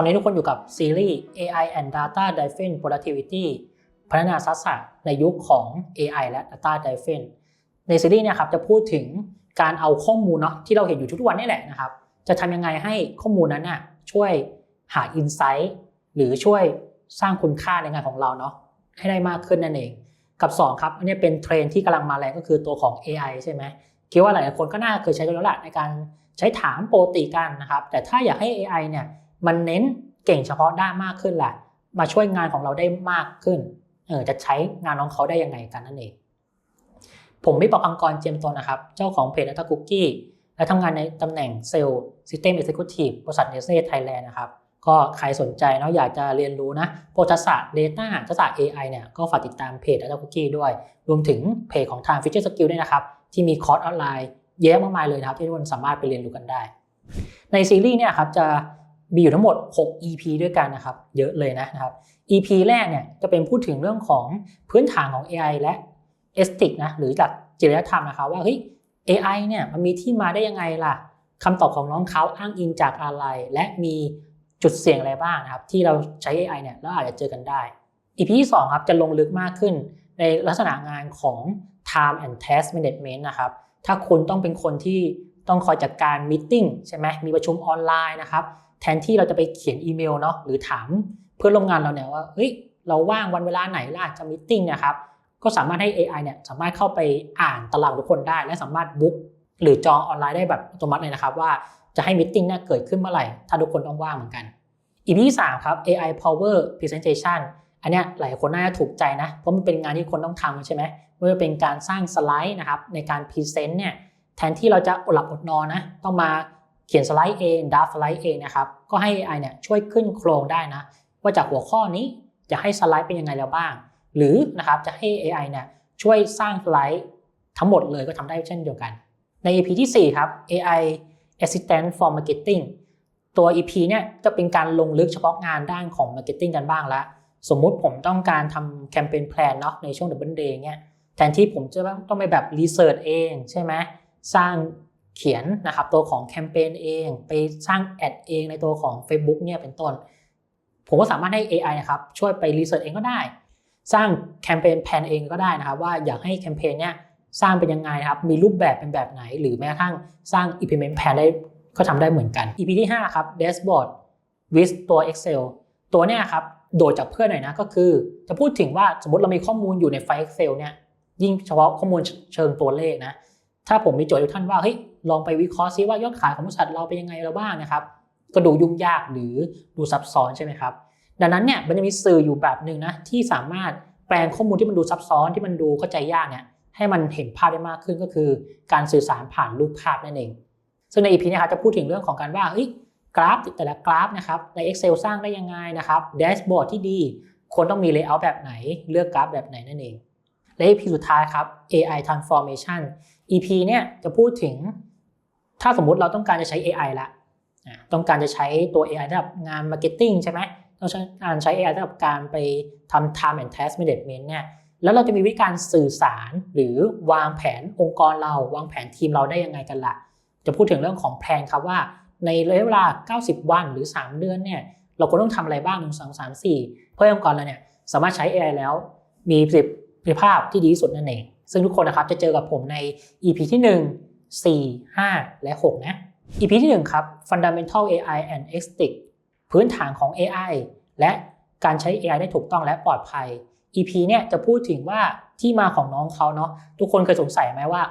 ตอนนี้ทุกคนอยู่กับซีรีส์ AI and Data Driven Productivity พัฒนาทักษะในยุคของ AI และ Data Driven ในซีรีส์เนี่ยครับจะพูดถึงการเอาข้อมูลเนาะที่เราเห็นอยู่ทุกวันนี่แหละนะครับ จะทำยังไงให้ข้อมูลนั้นน่ะช่วยหา Insight หรือช่วยสร้างคุณค่าในงานของเราเนาะให้ได้มากขึ้นนั่นเอง กับ 2 ครับอันนี้เป็นเทรนที่กำลังมาแรงก็คือตัวของ AI ใช่ไหมคิดว่าหลายคนก็น่าเคยใช้กันแล้วแหละในการใช้ถามโปกติกันนะครับแต่ถ้าอยากให้ AI เนี่ย มันเน้นเก่งเฉพาะด้านมากขึ้นแหละ มาช่วยงานของเราได้มากขึ้น เออจะใช้งานของเขาได้ยังไงกันนั่นเอง ผมไม่บอกอังกรเจมตนนะครับ เจ้าของเพจ Data Cookie และทำงานในตำแหน่งเซลล์ System Executive บริษัทเนสเซ่ไทยแลนด์นะครับ ก็ใครสนใจเนาะอยากจะเรียนรู้นะโปรทักษะ Data ทักษะ AI เนี่ยก็ฝากติดตามเพจ Data Cookie ด้วย รวมถึงเพจของทาง Future Skill ด้วยนะครับ ที่มีคอร์สออนไลน์เยอะมากมายเลยนะครับที่ทุกคนสามารถไปเรียนรู้กันได้ ในซีรีส์เนี่ยครับจะ มีอยู่ทั้งหมด 6 EP ด้วยกันนะครับ เยอะเลยนะครับ EP แรกเนี่ยจะเป็นพูดถึงเรื่องของพื้นฐานของ AI และ e s t i c นะหรือหลักจริยธรรมนะครับว่าเฮ้ย AI เนี่ยมันมีที่มาได้ยังไงล่ะคำตอบของน้องเขาอ้างอิงจากอะไร และมีจุดเสี่ยงอะไรบ้างนะครับ ที่เราใช้ AI เนี่ยแล้วอาจจะเจอกันได้ EP ที่2ครับจะลงลึกมากขึ้นในลักษณะงานของ time and task management นะครับถ้าคุณต้องเป็นคนที่ต้องคอยจัดการม e e ใช่ไหมมีประชุมออนไลน์นะครับ แทนที่เราจะไปเขียนอีเมลเนาะหรือถามเพื่อนร่วมงานเราเนี่ยว่าเฮ้ยเราว่างวันเวลาไหนล่ะจะม e e เนี่ยครับก็สามารถให้ AI เนี่ยสามารถเข้าไปอ่านตารางทุกคนได้ และสามารถบุ๊กหรือจองออนไลน์ได้แบบอัตโนมัติเลยนะครับ ว่าจะให้ม e e เนี่ยเกิดขึ้นเมื่อไหร่ ถ้าทุกคนต้องว่างเหมือนกัน EP ที่3ครับ AI Power Presentation อันเนี้ยหลายคนน่าจะถูกใจนะเพราะมันเป็นงานที่คนต้องทำใช่ไหมไม่ว่าเป็นการสร้างสไลด์นะครับในการพรีเซนต์เนี่ยแทนที่เราจะอดหลับอดนอนนะต้องมา เขียนสไลด์เองดับสไลด์เองนะครับก็ให้ AI เนี่ยช่วยขึ้นโครงได้นะ ว่าจากหัวข้อนี้จะให้สไลด์เป็นยังไงแล้วบ้าง หรือนะครับจะให้ AI เนี่ยช่วยสร้างสไลด์ทั้งหมดเลยก็ทำได้เช่นเดียวกัน ใน EP ที่ 4 ครับ AI Assistant for Marketing ตัว EP เนี่ยจะเป็นการลงลึกเฉพาะงานด้านของ Marketing กันบ้างละสมมุติผมต้องการทำแคมเปญแพลนเนาะในช่วง Double Day เนี่ยแทนที่ผมจะต้องไปแบบรีเสิร์ชเองใช่ไหมสร้าง เขียนนะครับตัวของแคมเปญเอง ไปสร้างแอดเองในตัวของ Facebook เนี่ยเป็นต้น ผมก็สามารถให้ AI นะครับช่วยไปรีเสิร์ชเองก็ได้ สร้างแคมเปญแพลนเองก็ได้นะครับ ว่าอยากให้แคมเปญเนี่ยสร้างเป็นยังไงครับ มีรูปแบบเป็นแบบไหน หรือแม้กระทั่งสร้าง implement plan ได้ก็ทำได้เหมือนกัน EP ที่ 5 ครับ dashboard with ตัว Excel ตัวเนี้ยครับโดดจากเพื่อนหน่อยนะก็คือจะพูดถึงว่าสมมติเรามีข้อมูลอยู่ในไฟล์ Excel เนี่ยยิ่งเฉพาะข้อมูลเชิงตัวเลขนะ ถ้าผมมีโจทย์ให้ท่านว่าเฮ้ยลองไปวิเคราะห์ซิว่ายอดขายของบริษัทเราเป็นยังไงเราบ้างนะครับ ก็ดูยุ่งยากหรือดูซับซ้อนใช่ไหมครับ ดังนั้นเนี่ยมันจะมีสื่ออยู่แบบหนึ่งนะที่สามารถแปลงข้อมูลที่มันดูซับซ้อนที่มันดูเข้าใจยากเนี่ยให้มันเห็นภาพได้มากขึ้นก็คือ การสื่อสารผ่านรูปภาพนั่นเอง ซึ่งใน EP นี้ครับจะพูดถึงเรื่องของการว่าเฮ้ยกราฟแต่ละกราฟนะครับใน Excel สร้างได้ยังไงนะครับแดชบอร์ดที่ดีควรต้องมี Layout แบบไหน เลือกกราฟแบบไหนนั่นเองและ EP สุดท้ายครับ AI transformation EP เนี่ยจะพูดถึงถ้าสมมุติเราต้องการจะใช้ AI ละต้องการจะใช้ตัว AI สำหรับงาน Marketing ใช่ไหมต้องการใช้ AI สำหรับการไปทำ time and task management เนี่ยแล้วเราจะมีวิธีการสื่อสารหรือวางแผนองค์กรเรา วางแผนทีมเราได้ยังไงกันละ่ะ จะพูดถึงเรื่องของแผนครับว่าในระยะเวลา 90 วันหรือ 3 เดือนเนี่ยเราควรต้องทำอะไรบ้าง1 2 3 4เพื่อให้องค์กรเราเนี่ยสามารถใช้ AI แล้วมีประสิทธิ ภาพที่ดีที่สุดนั่นเอง ซึ่งทุกคนนะครับจะเจอกับผมใน EP ที่ 1 4 5 และ 6 นะ EP ที่ 1 ครับ Fundamental AI and Ethics พื้นฐานของ AI และการใช้ AI ได้ถูกต้องและปลอดภัย EP เนี่ยจะพูดถึงว่าที่มาของน้องเขาเนาะทุกคนเคยสงสัยไหมว่า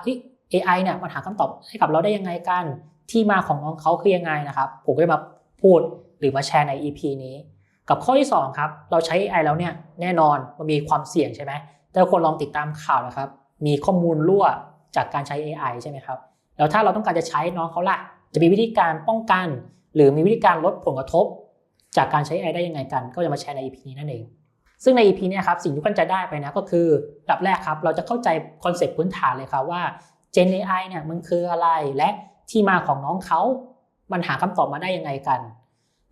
AI เนี่ยมันหาคำตอบให้กับเราได้ยังไงกัน ที่มาของน้องเขาคือยังไงนะครับผมก็จะมาพูดหรือมาแชร์ใน EP นี้ กับข้อที่ 2 ครับ เราใช้ AI แล้วเนี่ยแน่นอนมันมีความเสี่ยงใช่ไหม แต่คนลองติดตามข่าวนะครับ มีข้อมูลรั่วจากการใช้ AI ใช่ไหมครับ แล้วถ้าเราต้องการจะใช้น้องเขาล่ะ จะมีวิธีการป้องกัน หรือมีวิธีการลดผลกระทบ จากการใช้ AI ได้ยังไงกัน ก็จะมาแชร์ใน EP นี้นั่นเอง ซึ่งใน EP นี้ครับสิ่งที่ท่านจะได้ไปนะก็คือดับแรกครับเราจะเข้าใจคอนเซ็ปต์พื้นฐานเลยครับว่า Gen AI เนี่ยมันคืออะไรและที่มาของน้องเขา มันหาคำตอบมาได้ยังไงกัน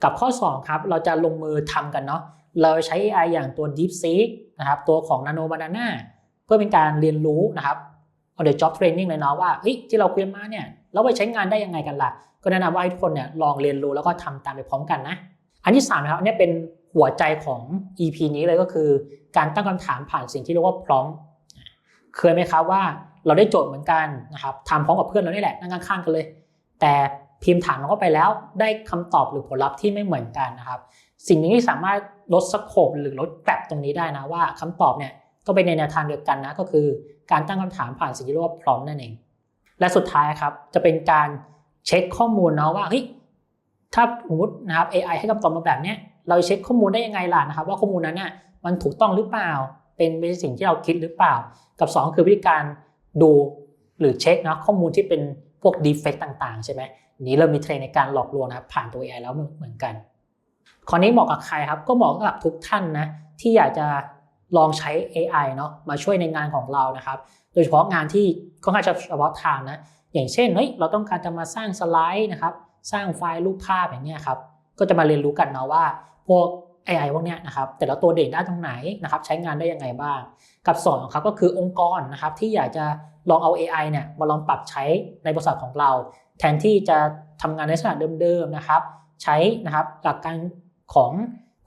กับข้อ 2 ครับ เราจะลงมือทำกันเนาะเราใช้ AI อย่างตัว DeepSeek นะครับตัวของ Nano Banana เพื่อเป็นการเรียนรู้นะครับ on the job training เลยเนาะว่าเฮ้ยที่เราคุยมาเนี่ยเราไปใช้งานได้ยังไงกันล่ะ ก็แนะนำว่าให้ทุกคนเนี่ยลองเรียนรู้แล้วก็ทำตามไปพร้อมกันนะอันที่3นะครับอันนี้เป็นหัวใจของ EP นี้เลยก็คือ การตั้งคำถามผ่านสิ่งที่เรียกว่าพร้อมเคยไหมครับว่าเราได้โจทย์เหมือนกันนะครับทำพร้อมกับเพื่อนเรานี่แหละนั่งข้างๆกันเลย แต่ พิมพ์ถามเราเข้าไปแล้วได้คำตอบหรือผลลัพธ์ที่ไม่เหมือนกันนะครับ สิ่งหนี้ที่สามารถลดสโคปหรือลดแกลบตรงนี้ได้นะว่าคำตอบเนี่ยก็ไปในแนวทางเดียวกันนะก็คือการตั้งคำถามผ่านสิ่งที่เรียกว่าพร้อมนั่นเอง และสุดท้ายครับจะเป็นการเช็คข้อมูลเนาะว่าเฮ้ยถ้าสมมตินะครับ AI ให้คำตอบมาแบบเนี้ยเราเช็คข้อมูลได้ยังไงล่ะนะครับว่าข้อมูลนั้นเนี่ยมันถูกต้องหรือเปล่า เป็นเป็นสิ่งที่เราคิดหรือเปล่า กับ 2 คือวิธีการดูหรือเช็คนะข้อมูลที่เป็นพวก defect ต่างๆ ใช่ไหม นี้เรามีเทรนในการหลอกลวงนะครับผ่านตัว AI แล้วเหมือนกันข้อนี้เหมาะกับใครครับ ก็เหมาะกับทุกท่านนะที่อยากจะลองใช้ AI เนาะมาช่วยในงานของเรานะครับ โดยเฉพาะงานที่ค่อนข้างจะเฉพาะทางนะอย่างเช่นเฮ้ยเราต้องการจะมาสร้างสไลด์นะครับสร้างไฟล์รูปภาพอย่างเงี้ยครับก็จะมาเรียนรู้กันเนาะว่าพวก AI พวกเนี้ยนะครับแต่ละตัวเด่นด้านตรงไหนนะครับใช้งานได้ยังไงบ้าง กับสองครับก็คือองค์กรนะครับที่อยากจะลองเอา AI เนี่ยมาลองปรับใช้ในบริษัทของเรา แทนที่จะทำงานในลักษณะเดิมๆนะครับ ใช้นะครับหลักการของ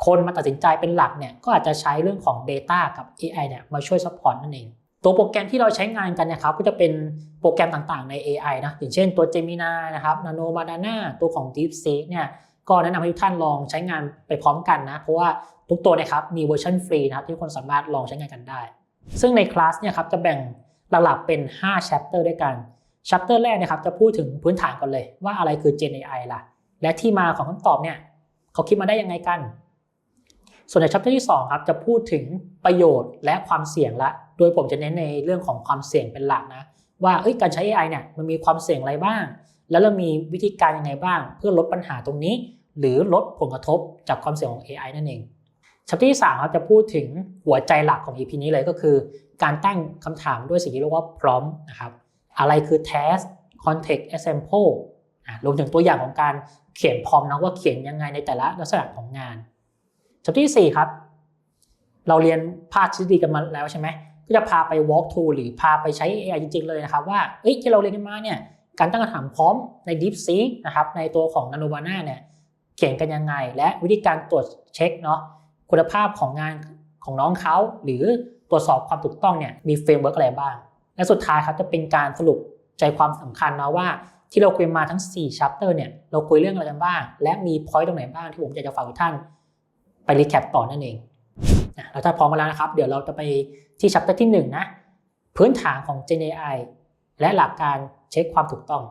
คนมาตัดสินใจเป็นหลักเนี่ยก็อาจจะใช้เรื่องของ Data กับ AI เนี่ยมาช่วยซัพพอร์ตนั่นเอง ตัวโปรแกรมที่เราใช้งานกันนะครับก็จะเป็นโปรแกรมต่างๆใน AI นะอย่างเช่นตัว Gemini นะครับ Nano Banana ตัวของ DeepSeek เนี่ยก็แนะนำให้ทุกท่านลองใช้งานไปพร้อมกันนะ เพราะว่าทุกตัวนะครับมีเวอร์ชันฟรีนะครับที่คนสามารถลองใช้งานกันได้ ซึ่งในคลาสเนี่ยครับจะแบ่งหลักๆเป็น 5 chapter ด้วยกัน chapter แรกนะครับจะพูดถึงพื้นฐานก่อนเลยว่าอะไรคือ Gen AI ล่ะ และที่มาของคำตอบเนี่ยเขาคิดมาได้ยังไงกัน ส่วนใน chapter ที่2ครับจะพูดถึงประโยชน์และความเสี่ยงละ โดยผมจะเน้นในเรื่องของความเสี่ยงเป็นหลักนะว่าการใช้ AI เนี่ยมันมีความเสี่ยงอะไรบ้าง แล้วเรามีวิธีการยังไงบ้าง เพื่อลดปัญหาตรงนี้ หรือลดผลกระทบจากความเสี่ยงของ AI นั่นเองชัปที่3ครับจะพูดถึงหัวใจหลักของ EP นี้เลยก็คือ การตั้งคำถามด้วยสิ่งที่เรียกว่าพร้อมนะครับ อะไรคือ task context example รวมถึงตัวอย่างของการเขียนพร้อมนะว่าเขียนยังไงในแต่ละลักษณะของงานชัปที่ 4 ครับ เราเรียนภาคทฤษฎีกันมาแล้วใช่ไหมก็จะพาไป walk through หรือพาไปใช้ AI จริงๆเลยนะครับ ว่าเอ้ยที่เราเรียนกันมาเนี่ยการตั้งคำถามพร้อมใน DeepSeek นะครับในตัวของ Nanobana เนี่ยเขียนกันยังไง และวิธีการตรวจเช็คเนาะคุณภาพของงานของน้องเขา หรือตรวจสอบความถูกต้องเนี่ยมีเฟรมเวิร์กอะไรบ้าง และสุดท้ายครับจะเป็นการสรุปใจความสำคัญนะว่าที่เราคุยมาทั้ง 4 chapter เนี่ยเราคุยเรื่องอะไรกันบ้าง และมี point ตรงไหนบ้างที่ผมอยากจะฝากทุกท่านไปรีแคปต่อนั่นเองนะแล้วถ้าพร้อมมาแล้วนะครับ เดี๋ยวเราจะไปที่ chapter ที่ 1 นะ พื้นฐานของ Gen AI และหลักการเช็คความถูกต้อง